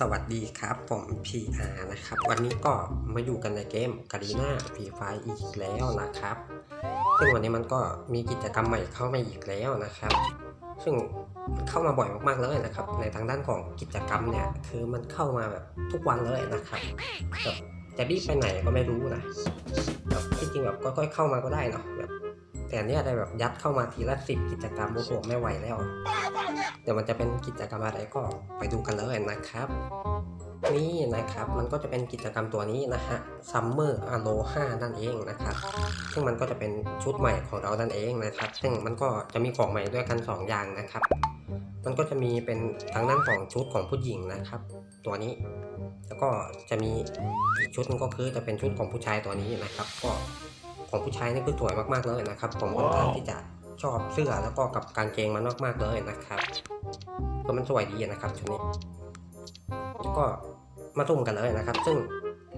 สวัสดีครับผม PR นะครับ วันนี้ก็มาอยู่กันในเกมกา r ีนาฟรีไฟอีกแล้วนะครับ ซึ่งวันนี้มันก็มีกิจกรรมใหม่เข้ามาอีกแล้วนะครับ ซึ่งเข้ามาบ่อยมากๆเลยนะครับ ในทางด้านของกิจกรรมเนี่ย คือมันเข้ามาแบบทุกวันเลยนะครับแบบจะรีบไปไหนก็ไม่รู้นะแบบที่จริงแบบค่อยๆเข้ามาก็ได้เนาะแบบแต่นเนี้ยได้แบบยัดเข้ามาทีละสิบกิจกรรมโอ้โหไม่ไหวแล้ว เดี๋ยวมันจะเป็นกิจกรรมอะไรก็ไปดูกันเลยนะครับ นี่นะครับมันก็จะเป็นกิจกรรมตัวนี้นะฮะ Summer Aloha นั่นเองนะครับ ซึ่งมันก็จะเป็นชุดใหม่ของเรานั่นเองนะครับ ซึ่งมันก็จะมีของใหม่ด้วยกัน 2 อย่างนะครับ มันก็จะมีเป็นทางด้านของชุดของผู้หญิงนะครับ ตัวนี้ แล้วก็จะมีอีกชุดนึงก็คือจะเป็นชุดของผู้ชายตัวนี้นะครับ ก็ของผู้ชายนี่คือสวยมากๆเลยนะครับ ผมค่อนข้างที่จะ ชอบเสื้อแล้วก็กับกางเกงมันมากๆเลยนะครับก็มันสวยดีนะครับชุดนี้แล้วก็มาสุ่มกันเลยนะครับ ซึ่ง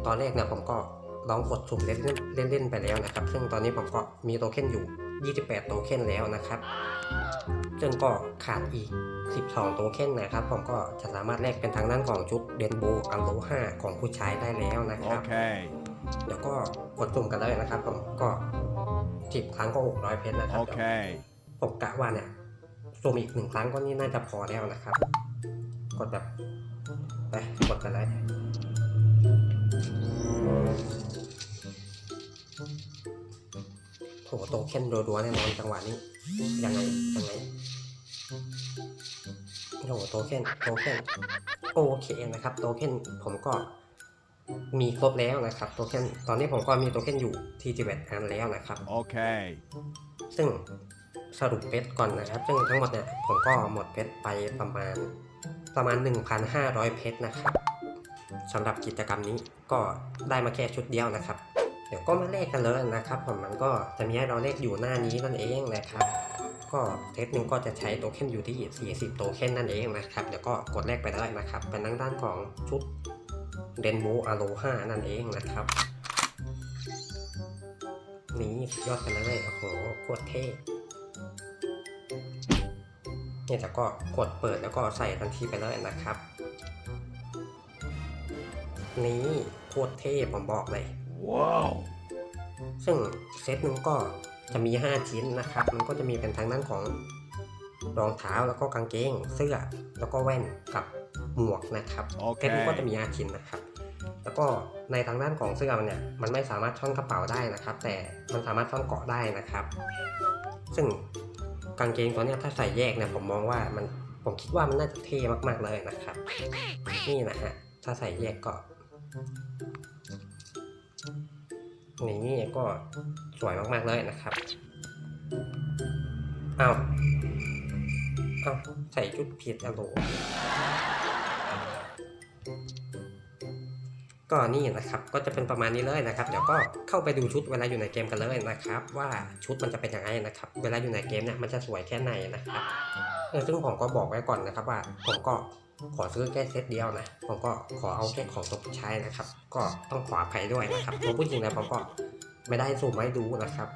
ตอนแรกเนี่ยผมก็ลองกดสุ่มเล่นเล่นเล่นๆไปแล้วนะครับ ซึ่งตอนนี้ผมก็มีโทเค็นอยู่ 28 โทเค็นแล้วนะครับซึ่งก็ขาดอีก 12 โทเค็นนะครับ ผมก็จะสามารถแลกเป็นทางด้านของชุดเดนโบอัลโลฮาของผู้ชายได้แล้วนะครับ Okay. เดี๋ยวก็กดสุ่มกันเลยนะครับ ผมก็ สิบครั้งก็600เพชรนะครับเดี๋ยว Okay. ผมกะว่าเนี่ยสุ่มอีกหนึ่งครั้งก็นี่น่าจะพอแล้วนะครับ กดแบบไปกดกันเลยโหโตเค็นรัวๆแน่นอนจังหวะนี้ ยังไงยังไงโอ้โหโตเค็นโตเค็นโอเคนะครับ โตเค็นผมก็ มีครบแล้วนะครับโตเค็นตอนนี้ผมก็มีโตเค็นอยู่ที่11อันแล้วนะครับ Okay. ซึ่งสรุปเพชรก่อนนะครับ ซึ่งทั้งหมดเนี่ยผมก็หมดเพชรไปประมาณประมาณ 1,500 เพชรนะครับสำหรับกิจกรรมนี้ก็ได้มาแค่ชุดเดียวนะครับ เดี๋ยวก็มาเลขกันเลยนะครับ ผมมันก็จะมีให้เราเลขอยู่หน้านี้นั่นเองนะครับ ก็เทสหนึ่งก็จะใช้โทเค็นอยู่ที่ 40 โทเค็นนั่นเองนะครับ เดี๋ยวก็กดเลขไปได้นะครับเป็นทางด้านของชุด เดนโบอาโลฮานั่นเองนะครับ นี่สุดยอดกันเลยโอ้โหโคตรเท่เนี่ยแต่ก็กดเปิดแล้วก็ใส่ทันทีไปเลยนะครับ นี่โคตรเท่ผมบอกเลย Wow. ซึ่งเซตหนึงก็จะมี 5 ชิ้นนะครับ มันก็จะมีเป็นทางด้านของรองเท้าแล้วก็กางเกง เสื้อ แล้วก็แว่นกับหมวกนะครับโอเคเซตนี้ก็จะมี5ชิ้นนะครับ แล้วก็ในทางด้านของเสื้อมันเนี่ยมันไม่สามารถช่อนกระเป๋าได้นะครับ แต่มันสามารถช่อนเกาะได้นะครับ ซึ่งกางเกงตัวเนี้ยถ้าใส่แยกเนี่ยผมมองว่ามันผมคิดว่ามันน่าจะเท่มากๆเลยนะครับ นี่นะฮะถ้าใส่แยกก็นี่ก็สวยมากๆเลยนะครับเอาเอาใส่ชุดผิดอะโหล ก็นี่นะครับก็จะเป็นประมาณนี้เลยนะครับ เดี๋ยวก็เข้าไปดูชุดเวลาอยู่ในเกมกันเลยนะครับ ว่าชุดมันจะเป็นยังไงนะครับ เวลาอยู่ในเกมเนี่ยมันจะสวยแค่ไหนนะครับเออซึ่งผมก็บอกไว้ก่อนนะครับว่าผมก็ขอซื้อแค่เซตเดียวนะ ผมก็ขอเอาแค่ของตัวผู้ชายนะครับ ก็ต้องขออภัยด้วยนะครับตัวผู้หญิงนะผมก็ไม่ได้สูมให้ดูนะครับ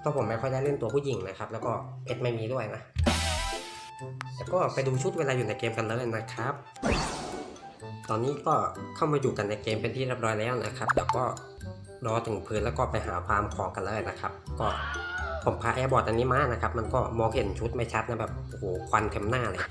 เพราะผมไม่ค่อยได้เล่นตัวผู้หญิงนะครับ แล้วก็เพชรไม่มีด้วยนะแล้วก็ไปดูชุดเวลาอยู่ในเกมกันเลยนะครับ ตอนนี้ก็เข้ามาอยู่กันในเกมเป็นที่เรียบร้อยแล้วนะครับเดี๋ยวก็รอถึงพื้นแล้วก็ไปหาฟาร์มของกันเลยนะครับ ก็ผมพาแอร์บอร์ดอันนี้มานะครับ มันก็มองเห็นชุดไม่ชัดนะแบบโอ้โหควันเต็มหน้าเลย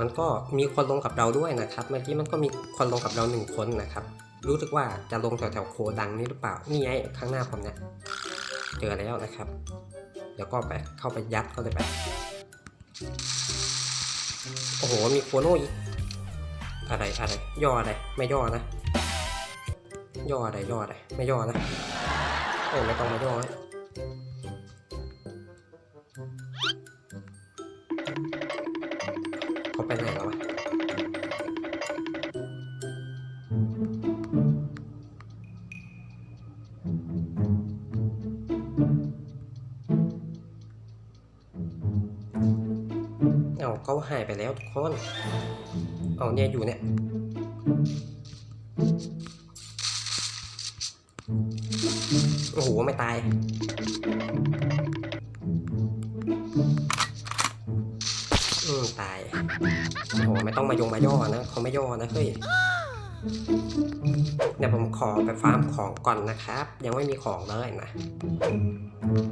มันก็มีคนลงกับเราด้วยนะครับเมื่อกี้มันก็มีคนลงกับเราหนึ่งคนนะครับ รู้สึกว่าจะลงแถวแถวโคดังนี่หรือเปล่านี่ไงข้างหน้าผมเนี่ยเจอแล้วนะครับ เดี๋ยวก็ไปเข้าไปยัดเขาเลยไปโอ้โหมีโคโน่อีกอะไรอะไรย่ออะไรไม่ย่อนะย่ออะไรย่ออะไรไม่ย่อนะโอ้ไม่ต้องมาย่อนะ เขาหายไปแล้วทุกคนเอาเนี่ยอยู่เนี่ยโอ้โหไม่ตาย อืมตาย โอ้โหไม่ต้องมายงมาย่อนะเขาไม่ย่อนะเฮ้ยเดี๋ยวผมขอไปฟาร์มของก่อนนะครับ ยังไม่มีของเลยนะ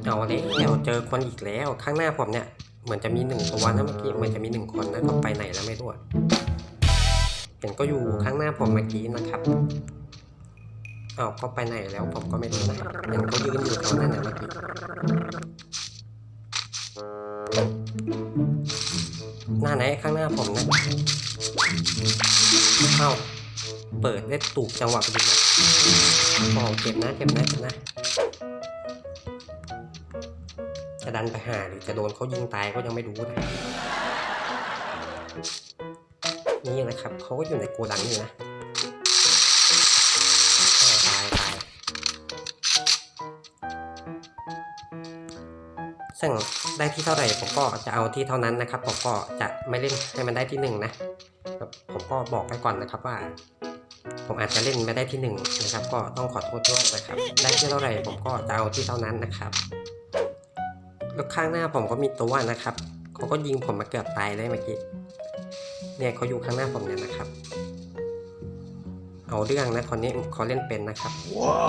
เอาแล้วเจอคนอีกแล้วข้างหน้าผมเนี่ย เหมือนจะมีหนึ่งตัวนะเมื่อกี้เหมือนจะมีหนึ่งคนนะก็ไปไหนแล้วไม่รู้อะเห็นก็อยู่ข้างหน้าผมเมื่อกี้นะครับเอาก็ไปไหนแล้วผมก็ไม่รู้นะเห็นเขายืนอยู่ตรงนั้นนะเมื่อกี้หน้าไหนข้างหน้าผมนะเอ้าเปิดได้ตูกจังหวะพอดีนะโอ้เจ็บนะเจ็บนะเจ็บนะ ดันไปหาหรือจะโดนเขายิงตายก็ยังไม่รู้นะนี่นะครับเขาก็อยู่ในโกดังนี่นะตายตายซึ่งได้ที่เท่าไหร่ผมก็จะเอาที่เท่านั้นนะครับผมก็จะไม่เล่นให้มันได้ที่หนึ่งนะผมก็บอกไปก่อนนะครับว่า ผมอาจจะเล่นไม่ได้ที่หนึ่งนะครับ ก็ต้องขอโทษด้วยนะครับ ได้ที่เท่าไหร่ผมก็จะเอาที่เท่านั้นนะครับ แล้วข้างหน้าผมก็มีตัวนะครับเขาก็ยิงผมมาเกือบตายเลยเมื่อกี้เนี่ยเขาอยู่ข้างหน้าผมเนี่ยนะครับ เอาเรื่องนะคนนี้เขาเล่นเป็นนะครับ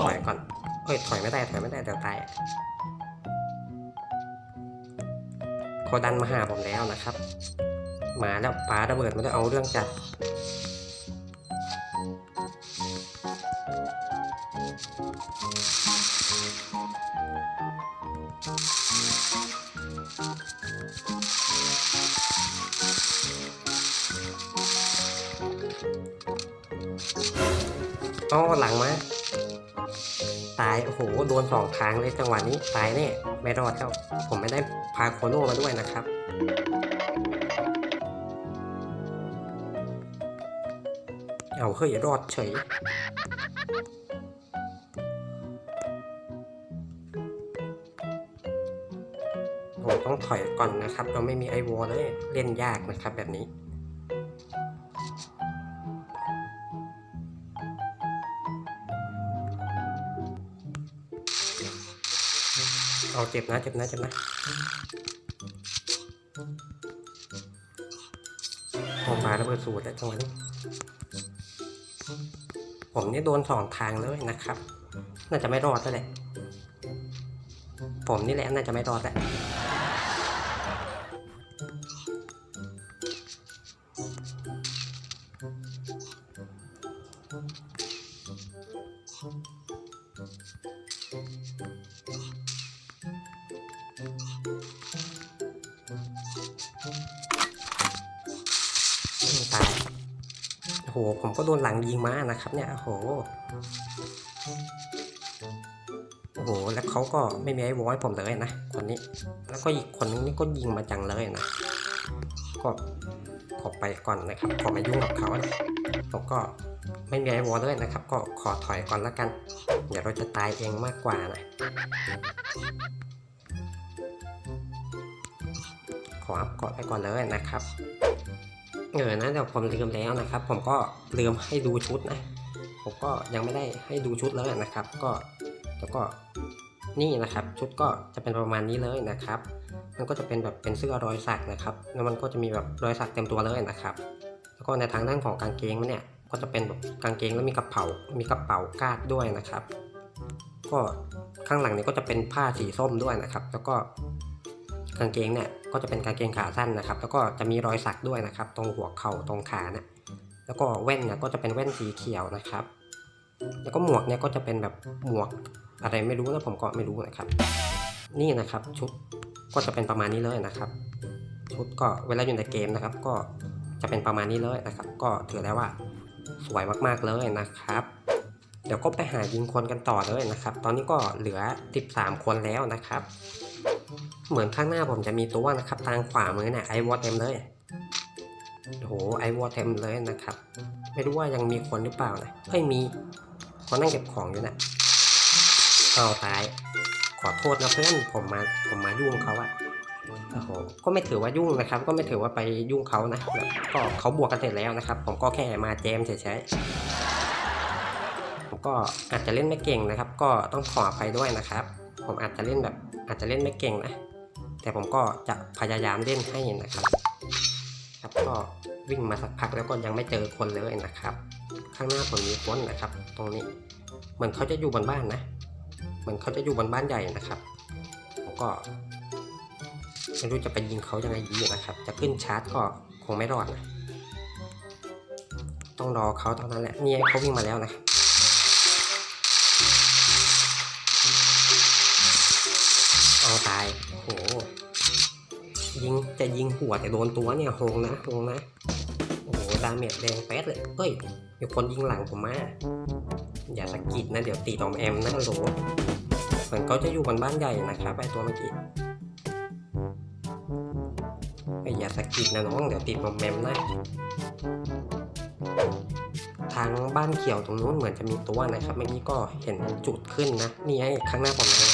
ถอยก่อนเอ้ยถอยไม่ได้ถอยไม่ได้เดี๋ยวตายเขาดันมาหาผมแล้วนะครับ มาแล้วป้าระเบิดมันจะเอาเรื่องจัด อ๋อหลังมาตาย โอ้โห โดนสองทางเลยจังหวะนี้ ตายแน่ไม่รอดแล้วผมไม่ได้พาโคโน่มาด้วยนะครับ เอาเฮ้ยรอดเฉย ผมต้องถอยก่อนนะครับ เราไม่มีไอวอลเลยเล่นยากนะครับแบบนี้ เอาเจ็บนะเจ็บนะเจ็บนะออกมาแล้วเปิดสูตรแล้วจังหวะนี้ผมนี่โดนสองทางเลยนะครับ น่าจะไม่รอดแล้วแหละผมนี่แหละน่าจะไม่รอดแหละ โอ้โหผมก็โดนหลังยิงมานะครับ เนี่ยโอ้โหโอ้โหแล้วเขาก็ไม่มีไอ้วอยผมเลยนะคนนี้ แล้วก็อีกคนนึงนี่ก็ยิงมาจังเลยนะก็ขอไปก่อนนะครับขอมายุ่งกับเขานะผมก็ไม่มีไอ้วอลเลยนะครับ ก็ขอถอยก่อนละกัน เดี๋ยวเราจะตายเองมากกว่านะขออัพกาะไปก่อนเลยนะครับ เออนะเดี๋ยวผมลืมแล้วนะครับ ผมก็ลืมให้ดูชุดนะ ผมก็ยังไม่ได้ให้ดูชุดเลยนะครับ ก็แล้วก็นี่นะครับ ชุดก็จะเป็นประมาณนี้เลยนะครับ มันก็จะเป็นแบบเป็นเสื้อรอยสักนะครับ แล้วมันก็จะมีแบบรอยสักเต็มตัวเลยนะครับ แล้วก็ในทางด้านของกางเกงมันเนี่ยก็จะเป็นแบบกางเกงแล้วมีกระเป๋า มีกระเป๋ากาดด้วยนะครับ ก็ข้างหลังนี้ก็จะเป็นผ้าสีส้มด้วยนะครับ แล้วก็ กางเกงเนี่ยก็จะเป็นกางเกงขาสั้นนะครับ แล้วก็จะมีรอยสักด้วยนะครับ ตรงหัวเข่าตรงขาเนี่ยแล้วก็แว่นเนี่ยก็จะเป็นแว่นสีเขียวนะครับ แล้วก็หมวกเนี่ยก็จะเป็นแบบหมวกอะไรไม่รู้นะผมก็ไม่รู้นะครับ นี่นะครับชุดก็จะเป็นประมาณนี้เลยนะครับ ชุดก็เวลาอยู่ในเกมนะครับ ก็จะเป็นประมาณนี้เลยนะครับ ก็ถือได้ว่าสวยมากๆเลยนะครับ เดี๋ยวก็ไปหายิงคนกันต่อเลยนะครับ ตอนนี้ก็เหลือ 13 คนแล้วนะครับ เหมือนข้างหน้าผมจะมีตัวนะครับ ทางขวามือเนี่ยไอวอเต็มเลยโอ้โหไอวอเต็มเลยนะครับ ไม่รู้ว่ายังมีคนหรือเปล่านะเฮ้ยมีคนนั่งเก็บของอยู่นะเอาตาย ขอโทษนะเพื่อนผมมาผมมายุ่งเขาอะโอ้โหก็ไม่ถือว่ายุ่งนะครับ ก็ไม่ถือว่าไปยุ่งเขานะแบบก็เขาบวกกันเสร็จแล้วนะครับ ผมก็แค่มาแจมเฉยๆผมก็อาจจะเล่นไม่เก่งนะครับ ก็ต้องขออภัยด้วยนะครับ ผมอาจจะเล่นแบบอาจจะเล่นไม่เก่งนะ แต่ผมก็จะพยายามเล่นให้นะครับครับก็วิ่งมาสักพักแล้วก็ยังไม่เจอคนเลยนะครับ ข้างหน้าผมมีคนนะครับ ตรงนี้เหมือนเขาจะอยู่บนบ้านนะ เหมือนเขาจะอยู่บนบ้านใหญ่นะครับผมก็ไม่รู้จะไปยิงเขายังไงดีนะครับ จะขึ้นชาร์จก็คงไม่รอดนะต้องรอเขาเท่านั้นแหละนี่ไงเขาวิ่งมาแล้วนะ ยิงจะยิงหัวแต่โดนตัวเนี่ยโหงนะโหงนะโอ้โหดาเมจแดงแป๊ดเลยเฮ้ยมีคนยิงหลังผมมาอย่าสะกิดนะเดี๋ยวตีตอมแอมนะโหลเหมือนเขาจะอยู่บนบ้านใหญ่นะครับไอตัวเมื่อกี้อย่าสะกิดนะน้องเดี๋ยวติดตอมแอมนะทางบ้านเขียวตรงนู้นเหมือนจะมีตัวนะครับเมื่อกี้ก็เห็นจุดขึ้นนะนี่ไงข้างหน้าผมเลย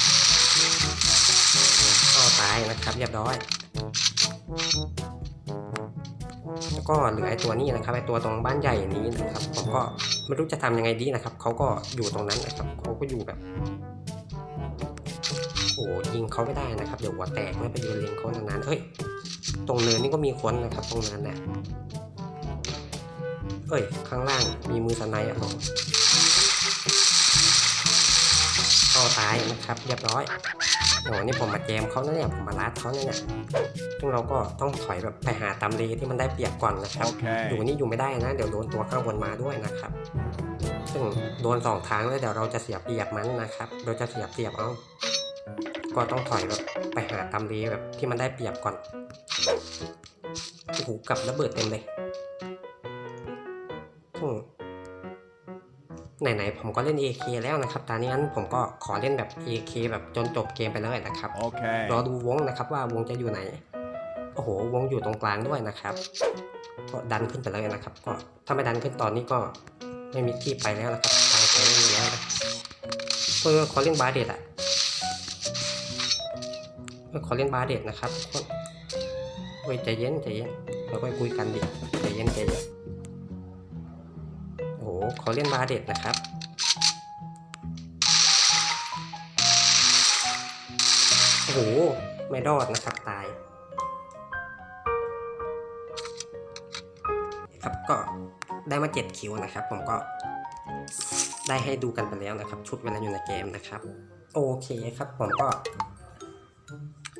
ก็ตายนะครับเรียบร้อย แล้วก็เหลือไอตัวนี้นะครับไอตัวตรงบ้านใหญ่นี้นะครับผมก็ไม่รู้จะทำยังไงดีนะครับเขาก็อยู่ตรงนั้นนะครับเขาก็อยู่แบบโอ้ยิงเขาไม่ได้นะครับเดี๋ยวหัวแตกนะไปยืนเลงเขานานๆเฮ้ยตรงเนินนี่ก็มีคนนะครับ ตรงนั้นเนี่ยเอ้ยข้างล่างมีมือสไนด์อะผมก็ตายนะครับ เรียบร้อย โอ้นี่ผมมาแจมเขานะเนี่ยผมมาลัดเขานะเนี่ยซึ่งเราก็ต้องถอยแบบไปหาตามเลที่มันได้เปรียบก่อนนะครับอยู่ Okay. นี่อยู่ไม่ได้นะเดี๋ยวโดนตัวข้างบนมาด้วยนะครับ ซึ่งโดนสองทางแล้วเดี๋ยวเราจะเสียเปรียบมันนะครับ เราจะเสียเปรียบเอาก็ต้องถอยแบบไปหาตามเลแบบที่มันได้เปรียบก่อนโอ้โหกับระเบิดเต็มเลยอืม ไหนๆผมก็เล่น AK แล้วนะครับตอนนี้งั้นผมก็ขอเล่นแบบ AK แบบจนจบเกมไปเลยนะครับ Okay. รอดูวงนะครับว่าวงจะอยู่ไหน โอ้โห วงอยู่ตรงกลางด้วยนะครับ ก็ดันขึ้นไปเลยนะครับ ก็ถ้าไม่ดันขึ้นตอนนี้ก็ไม่มีที่ไปแล้วนะครับทางไปไม่มีแล้วนะเพื่อขอเล่นบาเดตอะเพื่อขอเล่นบาเดตนะครับทุกคนเฮ้ยใจเย็นใจเย็นเราไปคุยกันดิใจเย็นใจเย็นโอ้โห ขอเล่นบาเดตนะครับ โอ้โห ไม่รอดนะครับตาย ครับก็ได้มาเจ็ดคิวนะครับ ผมก็ได้ให้ดูกันไปแล้วนะครับ ชุดเวลาอยู่ในเกมนะครับ โอเคครับผมก็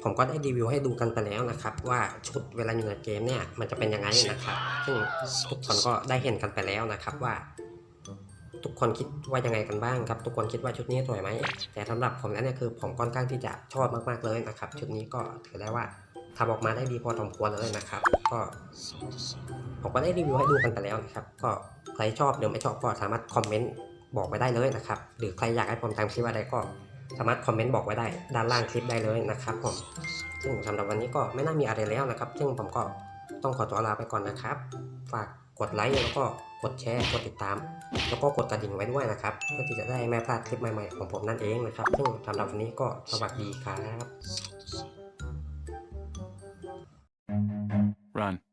ผมก็ได้รีวิวให้ดูกันไปแล้วนะครับ ว่าชุดเวลาอยู่ในเกมเนี่ยมันจะเป็นยังไงนะครับ ซึ่งทุกคนก็ได้เห็นกันไปแล้วนะครับว่า ทุกคนคิดว่ายังไงกันบ้างครับ ทุกคนคิดว่าชุดนี้สวยไหม แต่สำหรับผมแล้วเนี่ยคือผมค่อนข้างที่จะชอบมากๆเลยนะครับ ชุดนี้ก็ถือได้ว่าทำออกมาได้ดีพอสมควรเลยนะครับ ก็ ผมก็ได้รีวิวให้ดูกันไปแล้วนะครับ ก็ใครชอบหรือไม่ชอบก็สามารถคอมเมนต์บอกไว้ได้เลยนะครับ หรือใครอยากให้ผมทำคลิปอะไรก็สามารถคอมเมนต์บอกไว้ได้ด้านล่างคลิปได้เลยนะครับผม ซึ่งสำหรับวันนี้ก็ไม่น่ามีอะไรแล้วนะครับ ซึ่งผมก็ต้องขอตัวลาไปก่อนนะครับ ฝาก กดไลค์แล้วก็กดแชร์ กดติดตาม แล้วก็กดกระดิ่งไว้ด้วยนะครับ เพื่อที่จะได้ไม่พลาดคลิปใหม่ๆของผมนั่นเองนะครับ ซึ่งสำหรับวันนี้ก็สวัสดีครับ Run.